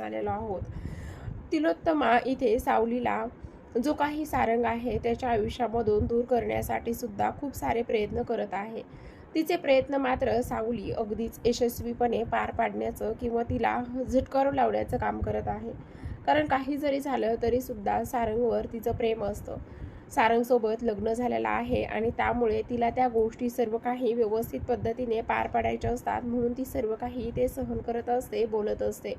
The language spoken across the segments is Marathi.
आलेलो आहोत. तिलोत्तमा इथे सावलीला जो काही सारंग आहे त्याच्या आयुष्यामधून दूर करण्यासाठी सुद्धा खूप सारे प्रयत्न करत आहे. तिचे प्रयत्न मात्र सावली अगदीच यशस्वीपणे पार पाडण्याचं किंवा तिला झटकर लावण्याचं काम करत आहे. कारण काही जरी झालं तरी सुद्धा सारंगवर तिचं प्रेम असतं. सारंगसोबत लग्न झालेलं आहे आणि त्यामुळे तिला त्या गोष्टी सर्व काही व्यवस्थित पद्धतीने पार पाडायच्या असतात म्हणून ती सर्व काही ते सहन करत असते बोलत असते.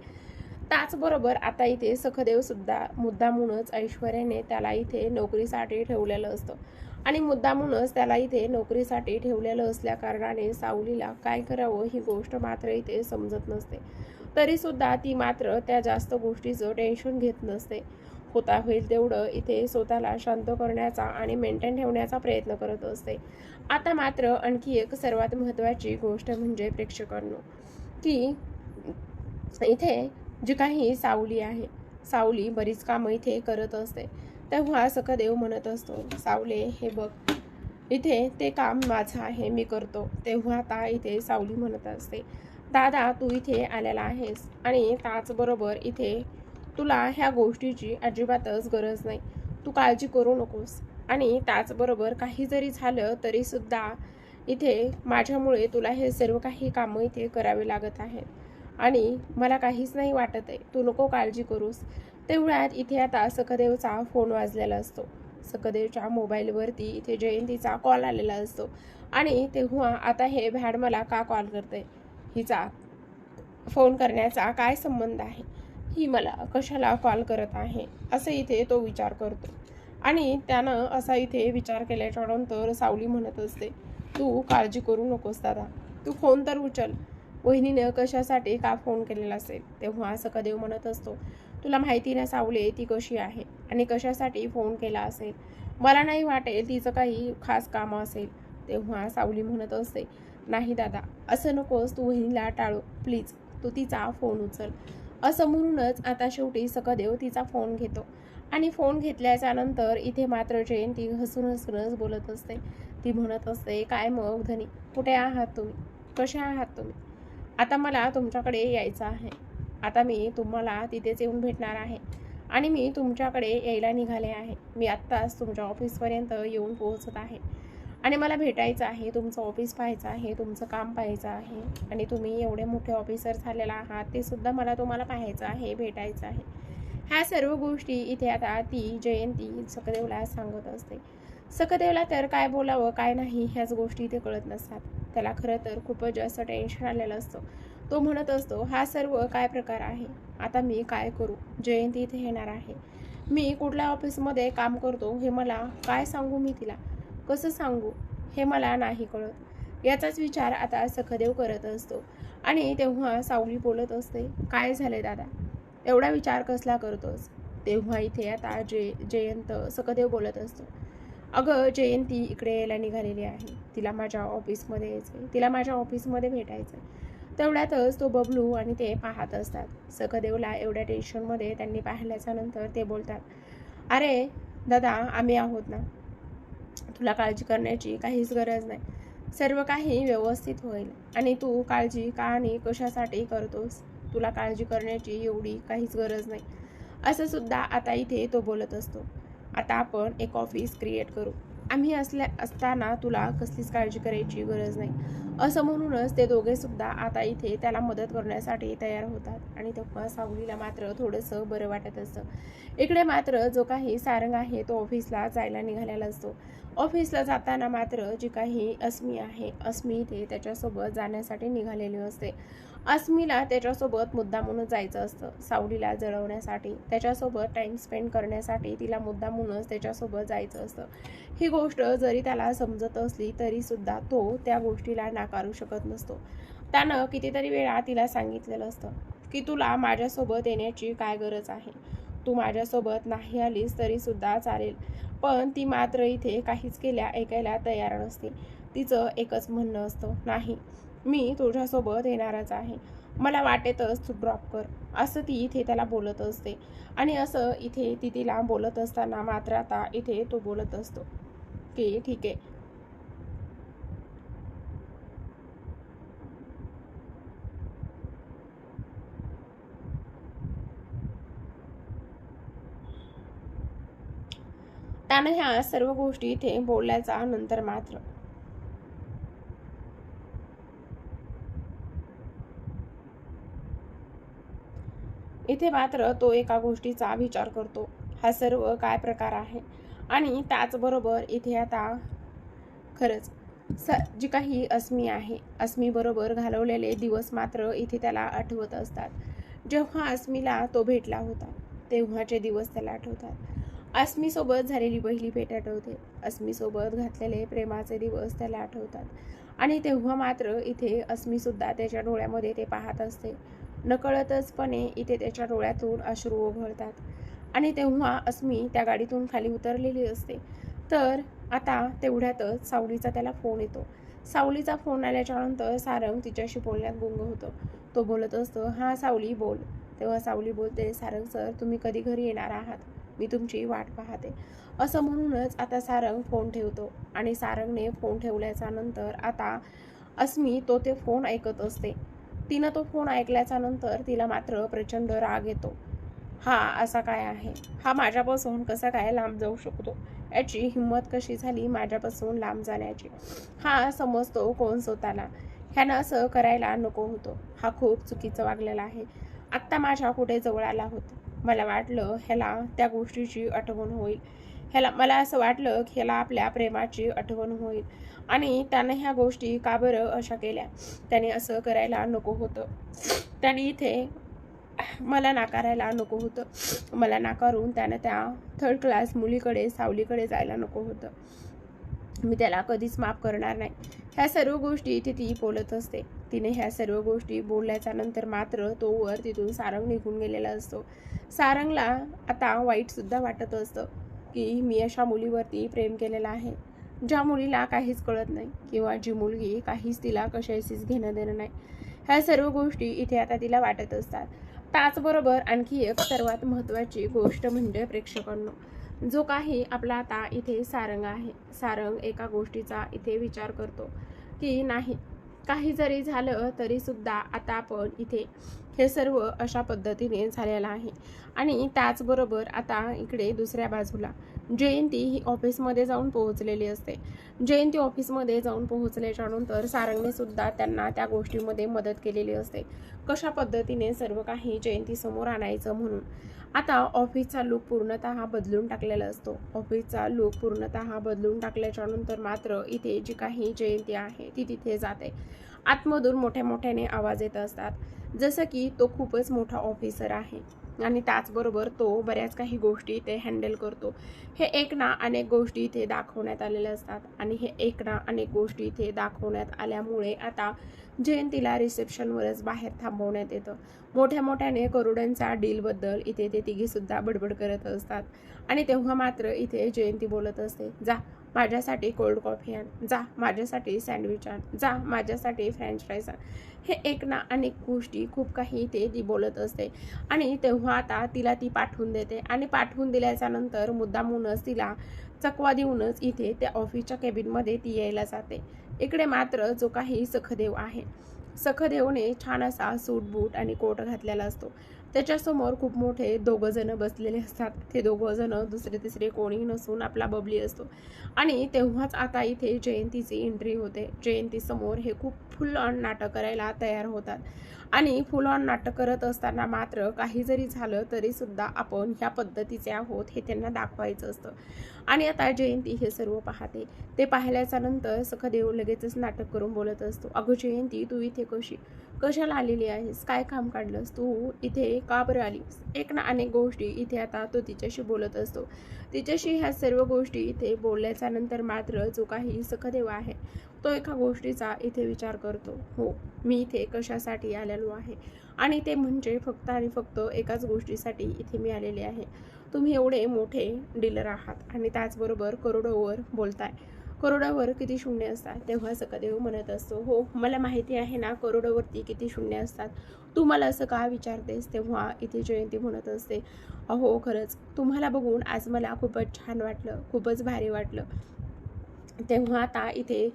त्याचबरोबर आता इथे सखदेव सुद्धा मुद्दामूनच ऐश्वर्याने त्याला इथे नोकरीसाठी ठेवलेलं असतं. आणि मुद्दामूनच त्याला इथे नोकरीसाठी ठेवलेलं असल्या कारणाने सावलीला काय करावं ही गोष्ट मात्र इथे समजत नसते. तरी सुद्धा ती मात्र त्या जास्त गोष्टीचं टेन्शन घेत नसते. होता होईल तेवढं इथे स्वतःला शांत करण्याचा आणि मेंटेन ठेवण्याचा प्रयत्न करत असते. आता मात्र आणखी एक सर्वात महत्त्वाची गोष्ट म्हणजे प्रेक्षकांनो की इथे जी काही सावली आहे सावली बरीच कामं इथे करत असते. तेव्हा सखदेव म्हणत असतो सावले हे बघ इथे ते काम माझं आहे मी करतो. तेव्हा आता इथे सावली म्हणत असते दादा तू इथे आलेला आहेस आणि त्याचबरोबर इथे तुला ह्या गोष्टीची अजिबातच गरज नाही. तू काळजी करू नकोस. आणि त्याचबरोबर काही जरी झालं तरीसुद्धा इथे माझ्यामुळे तुला हे सर्व काही कामं इथे करावे लागत आहेत. आणि मला काहीच नाही वाटत आहे. तू नको काळजी करूस. तेवढ्यात इथे आता सकदेवचा फोन वाजलेला असतो. सकदेवच्या मोबाईलवरती इथे जयंतीचा कॉल आलेला असतो. आणि तेव्हा आता हे भॅड मला का कॉल करते हिचा फोन करण्याचा काय संबंध आहे? ही मला कशाला कॉल करत आहे? असं इथे तो विचार करतो. आणि त्यानं असा इथे विचार केल्याच्यानंतर सावली म्हणत असते तू काळजी करू नकोस दादा. तू फोन तर उचल. वहिनीनं कशासाठी का फोन केलेला असेल? तेव्हा असं कदेव म्हणत असतो तुला माहिती ना सावले ती कशी आहे आणि कशासाठी फोन केला असेल? मला नाही वाटेल तिचं काही खास कामं असेल. तेव्हा सावली म्हणत असते नाही दादा असं नकोस तू वहिनीला टाळू. प्लीज तू तिचा फोन उचल. असं म्हणूनच आता शेवटी सकदेव तिचा फोन घेतो आणि फोन घेतल्याच्या नंतर इथे मात्र जयंती हसून हसूनच बोलत असते. ती म्हणत असते काय मग धनी कुठे आहात तुम्ही? कसे आहात तुम्ही? आता मला तुमच्याकडे यायचं आहे. आता मी तुम्हाला तिथेच येऊन भेटणार आहे. आणि मी तुमच्याकडे यायला निघाले आहे. मी आत्ताच तुमच्या ऑफिसपर्यंत येऊन पोहोचत आहे. आणि मला भेटायचं आहे तुमचं ऑफिस पाहायचं आहे तुमचं काम पाहायचं आहे. आणि तुम्ही एवढे मोठे ऑफिसर झालेला आहात ते सुद्धा मला तुम्हाला पाहायचं आहे भेटायचं आहे. ह्या सर्व गोष्टी इथे आता ती जयंती सकदेवला सांगत असते. सकदेवला तर काय बोलावं काय नाही ह्याच गोष्टी इथे कळत नसतात. त्याला खरं तर खूपच जास्त टेन्शन आलेलं असतं. तो म्हणत असतो हा सर्व काय प्रकार आहे? आता मी काय करू? जयंती इथे येणार आहे. मी कुठल्या ऑफिसमध्ये काम करतो हे मला काय सांगू मी तिला? कसं सांगू? हे मला नाही कळत. याचाच विचार आता सखदेव करत असतो. आणि तेव्हा सावली बोलत असते काय झाले दादा? एवढा विचार कसला करतोस? तेव्हा इथे आता जय जयंत सखदेव बोलत असतो. अगं जयंती इकडे यायला निघालेली आहे. तिला माझ्या ऑफिसमध्ये यायचं आहे तिला माझ्या ऑफिसमध्ये भेटायचं आहे तेवढ्यातच तो बबलू आणि ते पाहत असतात. सखदेवला एवढ्या टेन्शनमध्ये त्यांनी पाहिल्याच्या नंतर ते बोलतात अरे दादा आम्ही आहोत ना. तुला काळजी करण्याची काहीच गरज नाही. सर्व काही व्यवस्थित होईल. आणि तू काळजी का आणि कशासाठी करतोस? तुला काळजी करण्याची एवढी काहीच गरज नाही. असं सुद्धा आता इथे तो बोलत असतो. आता आपण एक ऑफिस क्रिएट करू. आम्ही असल्या असताना तुला कसलीच काळजी करायची गरज नाही. असं म्हणूनच ते दोघेसुद्धा आता इथे त्याला मदत करण्यासाठी तयार होतात. आणि तेव्हा सावलीला मात्र थोडंसं बरं वाटत असतं. इकडे मात्र जो काही सारंग आहे तो ऑफिसला जायला निघालेला असतो. ऑफिसला जाताना मात्र जी काही अस्मी आहे अस्मी इथे त्याच्यासोबत जाण्यासाठी निघालेली असते. अस्मीला त्याच्यासोबत मुद्दामूनच जायचं असतं. सावलीला जळवण्यासाठी त्याच्यासोबत टाईम स्पेंड करण्यासाठी तिला मुद्दामूनच त्याच्यासोबत जायचं असतं. ही गोष्ट जरी त्याला समजत असली तरीसुद्धा तो त्या गोष्टीला नाकारू शकत नसतो. त्यानं कितीतरी वेळा तिला सांगितलेलं असतं की तुला माझ्यासोबत येण्याची काय गरज आहे? तू माझ्यासोबत नाही आलीस तरीसुद्धा चालेल पण ती मात्र इथे काहीच केल्या ऐकायला तयार नसते. तिचं एकच म्हणणं असतं नाही मी तुझ्यासोबत येणारच आहे. मला वाटेतच तू ड्रॉप कर. असं ती इथे त्याला बोलत असते. आणि असं इथे ती तिला बोलत असताना मात्र आता इथे तो बोलत असतो. की ठीक आहे. त्यानं ह्या सर्व गोष्टी इथे बोलल्याचा नंतर मात्र इथे मात्र तो एका गोष्टीचा विचार करतो. हा सर्व काय प्रकार आहे? आणि त्याचबरोबर इथे आता खरंच स जी काही अस्मी आहे अस्मीबरोबर घालवलेले दिवस मात्र इथे त्याला आठवत असतात. जेव्हा अस्मीला तो भेटला होता तेव्हाचे दिवस त्याला आठवतात. अस्मीसोबत झालेली पहिली भेट आठवते. अस्मीसोबत घातलेले प्रेमाचे दिवस त्याला आठवतात. आणि तेव्हा मात्र इथे अस्मीसुद्धा त्याच्या डोळ्यामध्ये ते पाहत असते. नकळतचपणे इथे त्याच्या डोळ्यातून अश्रू ओघळतात. आणि तेव्हा अस्मी त्या गाडीतून खाली उतरलेली असते. तर आता तेवढ्यातच सावलीचा त्याला फोन येतो. सावलीचा फोन आल्याच्यानंतर सारंग तिच्याशी बोलण्यात गुंग होतो. तो बोलत असतो हा सावली बोल. तेव्हा सावली बोलते सारंग सर तुम्ही कधी घरी येणार आहात? मी तुमची वाट पाहते. असं म्हणूनच आता सारंग फोन ठेवतो. आणि सारंगने फोन ठेवल्याच्या नंतर आता अस्मी तो ते फोन ऐकत असते. तिनं तो फोन ऐकल्याच्या नंतर तिला मात्र प्रचंड राग येतो. हा असा काय आहे? हा माझ्यापासून कसा काय लांब जाऊ शकतो? याची हिंमत कशी झाली माझ्यापासून लांब जाण्याची? हा समजतो कोण स्वतःला. ह्यानं असं करायला नको होतो. हा खूप चुकीचं वागलेला आहे. आत्ता माझ्या कुठे जवळ आला होता? मला वाटलं ह्याला त्या गोष्टीची आठवण होईल. ह्याला मला असं वाटलं की ह्याला आपल्या प्रेमाची आठवण होईल. आणि त्यानं ह्या गोष्टी का बरं अशा केल्या? त्याने असं करायला नको होतं. त्याने इथे मला नाकारायला नको होतं. मला नाकारून त्यानं त्या थर्ड क्लास मुलीकडे सावलीकडे जायला नको होतं. मी त्याला कधीच माफ करणार नाही. ह्या सर्व गोष्टी इथे ती बोलत असते. तिने ह्या सर्व गोष्टी बोलल्याच्या नंतर मात्र तो वर तिथून सारंग निघून गेलेला असतो. सारंगला आता वाईटसुद्धा वाटत असतं. की मी अशा मुलीवरती प्रेम केलेलं आहे ज्या मुलीला काहीच कळत नाही किंवा जी मुलगी काहीच तिला कशाशीच घेणं देणं नाही. ह्या सर्व गोष्टी इथे आता तिला वाटत असतात. त्याचबरोबर आणखी एक सर्वात महत्त्वाची गोष्ट म्हणजे प्रेक्षकांनो जो काही आपला आता इथे सारंग आहे. सारंग एका गोष्टीचा इथे विचार करतो की नाही काही जरी झालं तरीसुद्धा आता आपण इथे हे सर्व अशा पद्धतीने झालेलं आहे. आणि त्याचबरोबर आता इकडे दुसऱ्या बाजूला जयंती ही ऑफिसमध्ये जाऊन पोहोचलेली असते. जयंती ऑफिसमध्ये जाऊन पोहोचल्याच्या नंतर सारंगने सुद्धा त्यांना त्या गोष्टीमध्ये मदत केलेली असते. कशा पद्धतीने सर्व काही जयंती समोर आणायचं म्हणून. आता ऑफिसचा लुक पूर्णतः बदलून टाकलेला असतो. ऑफिसचा लुक पूर्णतः बदलून टाकल्याच्या नंतर मात्र इथे जी काही जयंती आहे ती तिथे जाते. आतमधून मोठ्या मोठ्याने आवाज येत असतात. जसं की तो खूपच मोठा ऑफिसर आहे. आणि त्याचबरोबर तो बऱ्याच काही गोष्टी ते हँडल करतो. हे एक ना अनेक गोष्टी इथे दाखवण्यात आलेल्या असतात. आणि हे एक ना अनेक गोष्टी इथे दाखवण्यात आल्यामुळे आता जयंतीला रिसेप्शनवरच बाहेर थांबवण्यात येतं. मोठ्या मोठ्याने करोडांचा डीलबद्दल इथे ते तिघीसुद्धा बडबड करत असतात. आणि तेव्हा मात्र इथे जयंती बोलत असते. जा माझ्यासाठी कोल्ड कॉफी आण. जा माझ्यासाठी सँडविच आण. जा माझ्यासाठी फ्रेंच फ्राईज आण. हे एक ना अनेक गोष्टी खूप काही ते ती बोलत असते. आणि तेव्हा आता तिला ती पाठवून देते. आणि पाठवून दिल्याच्या नंतर मुद्दामूनच तिला चकवा देऊनच इथे त्या ऑफिसच्या केबिनमध्ये ती यायला जाते. इकडे मात्र जो काही सखदेव आहे सखदेवने छान असा सूट बूट आणि कोट घातलेला असतो. त्याच्यासमोर खूप मोठे दोघं जण बसलेले असतात. ते दोघं जण दुसरे तिसरे कोणी नसून आपला बबली असतो. आणि तेव्हाच आता इथे जयंतीची एंट्री होते. जयंतीसमोर हे खूप फुल ऑन नाटक करायला तयार होतात. आणि फुल ऑन नाटक करत असताना मात्र काही जरी झालं तरी सुद्धा आपण ह्या पद्धतीचे आहोत हे त्यांना दाखवायचं असतं. आणि आता जयंती हे सर्व पाहते. ते पाहिल्याच्या नंतर सखदेव लगेचच नाटक करून बोलत असतो. अगं जयंती तू इथे कशी? कशाला आलेली आहेस? काय काम काढलंस तू? इथे का बरं आलीस? एक ना अनेक गोष्टी इथे आता तो तिच्याशी बोलत असतो. तिच्याशी ह्या सर्व गोष्टी इथे बोलल्याच्या नंतर मात्र जो काही सखदेव आहे तो एका गोष्टीचा इथे विचार करतो. हो मी इथे कशासाठी आलेलो आहे? आणि ते म्हणजे फक्त आणि फक्त एकाच गोष्टीसाठी इथे मी आलेले आहे. तुम्ही एवढे मोठे डीलर आहात आणि त्याचबरोबर करोडोवर बोलताय. करोडावर किती शून्य असतात? तेव्हा सकदेव म्हणत असतो हो मला माहिती आहे ना करोडावरती किती शून्य असतात. तू मला असं का विचारतेस? तेव्हा इथे जयंती म्हणत असते अहो खरंच तुम्हाला बघून आज मला खूपच छान वाटलं खूपच भारी वाटलं. तेव्हा आता इथे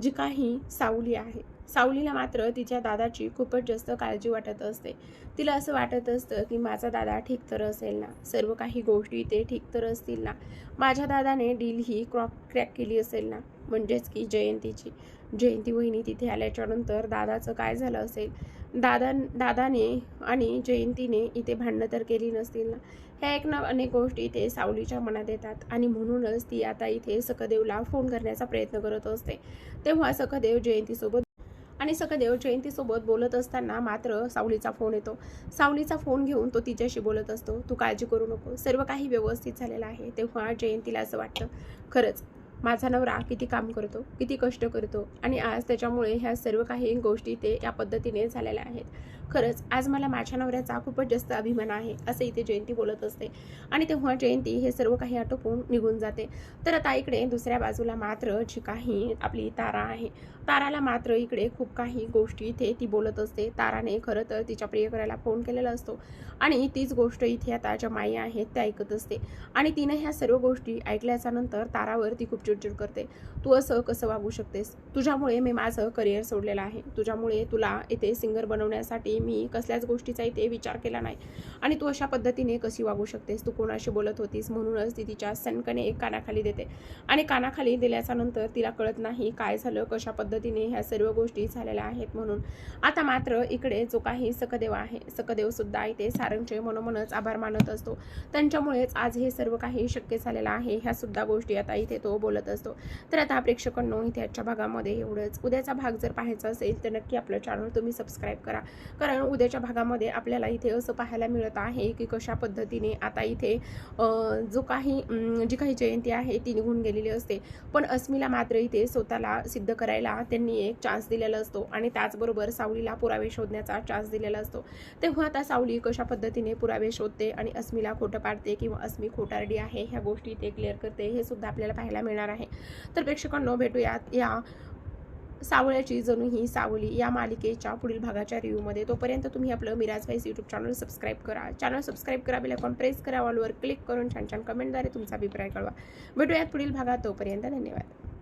जी काही सावली आहे सावलीला मात्र तिच्या दादाची खूपच जास्त काळजी वाटत असते. तिला असं वाटत असतं की माझा दादा ठीक तर असेल ना? सर्व काही गोष्टी ते ठीक तर असतील ना? माझ्या दादाने डील ही क्रॉक क्रॅक केली असेल ना? म्हणजेच की जयंतीची. जयंती वहिनी तिथे आल्याच्यानंतर दादाचं काय झालं असेल? दादा दादाने आणि जयंतीने इथे भांडणं तर केली नसतील ना? ह्या एक ना अनेक गोष्टी ते सावलीच्या मनात येतात आणि म्हणूनच ती आता इथे सकदेवला फोन करण्याचा प्रयत्न करत असते. तेव्हा सकदेव जयंतीसोबत आणि सखदेव जयंतीसोबत बोलत असताना मात्र सावलीचा फोन येतो. सावलीचा फोन घेऊन तो तिच्याशी बोलत असतो तू काळजी करू नको. सर्व काही व्यवस्थित झालेलं आहे. तेव्हा जयंतीला असं वाटतं खरंच माझा नवरा किती काम करतो किती कष्ट करतो आणि आज त्याच्यामुळे ह्या सर्व काही गोष्टी ते या पद्धतीने झालेल्या आहेत. खरंच आज मला माझ्या नवऱ्याचा खूपच जास्त अभिमान आहे असं इथे जयंती बोलत असते. आणि तेव्हा जयंती हे सर्व काही आटोपून निघून जाते. तर आता इकडे दुसऱ्या बाजूला मात्र जी काही आपली तारा आहे ताराला मात्र इकडे खूप काही गोष्टी इथे ती बोलत असते. ताराने खरं तर तिच्या प्रियकराला फोन केलेला असतो आणि तीच गोष्ट इथे आता ज्या माई आहेत त्या ऐकत असते. आणि तिने ह्या सर्व गोष्टी ऐकल्याच्या नंतर तारावर ती खूप चिडचिड करते. तू असं कसं वागू शकतेस? तुझ्यामुळे मी माझं करिअर सोडलेलं आहे. तुझ्यामुळे तुला इथे सिंगर बनवण्यासाठी मी कसल्याच गोष्टीचा इथे विचार केला नाही. आणि तू अशा पद्धतीने कशी वागू शकतेस? तू कोणाशी बोलत होतीस? म्हणूनच ती तिच्या सनकने एक कानाखाली देते. आणि कानाखाली दिल्याच्या नंतर तिला कळत नाही काय झालं कशा पद्धतीने ह्या सर्व गोष्टी झालेल्या आहेत म्हणून. आता मात्र इकडे जो काही सकदेव आहे सकदेव सुद्धा इथे सारंगचे मनोमनच आभार मानत असतो. त्यांच्यामुळेच आज हे सर्व काही शक्य झालेलं आहे ह्या सुद्धा गोष्टी आता इथे तो बोलत असतो. तर आता प्रेक्षकांनो इथे आजच्या भागामध्ये एवढंच. उद्याचा भाग जर पाहायचा असेल तर नक्की आपलं चॅनल तुम्ही सबस्क्राईब करा. कारण उद्याच्या भागामध्ये आपल्याला इथे असं पाहायला मिळत आहे की कशा पद्धतीने आता इथे जो काही जी काही जयंती आहे ती निघून गेलेली असते. पण अस्मिला मात्र इथे स्वतःला सिद्ध करायला त्यांनी एक चान्स दिलेला असतो आणि त्याचबरोबर सावलीला पुरावे शोधण्याचा चान्स दिलेला असतो. तेव्हा आता सावली कशा पद्धतीने पुरावे शोधते आणि अस्मीला खोटं पाडते किंवा अस्मी खोटारडी आहे ह्या गोष्टी ते क्लिअर करते हे सुद्धा आपल्याला पाहायला मिळणार आहे. तर प्रेक्षकांनो भेटूयात या सावळ्याची जणू ही सावली या मालिकेच्या पुढील भागाच्या रिव्ह्यूमध्ये तोपर्यंत तुम्ही आपलं Miraj vice YouTube channel subscribe करा. चॅनल सबस्क्राईब करा बेल प्रेस करा ऑलवर क्लिक करून छान छान कमेंटद्वारे तुमचा अभिप्राय कळवा. भेटूयात पुढील भागात. तोपर्यंत धन्यवाद.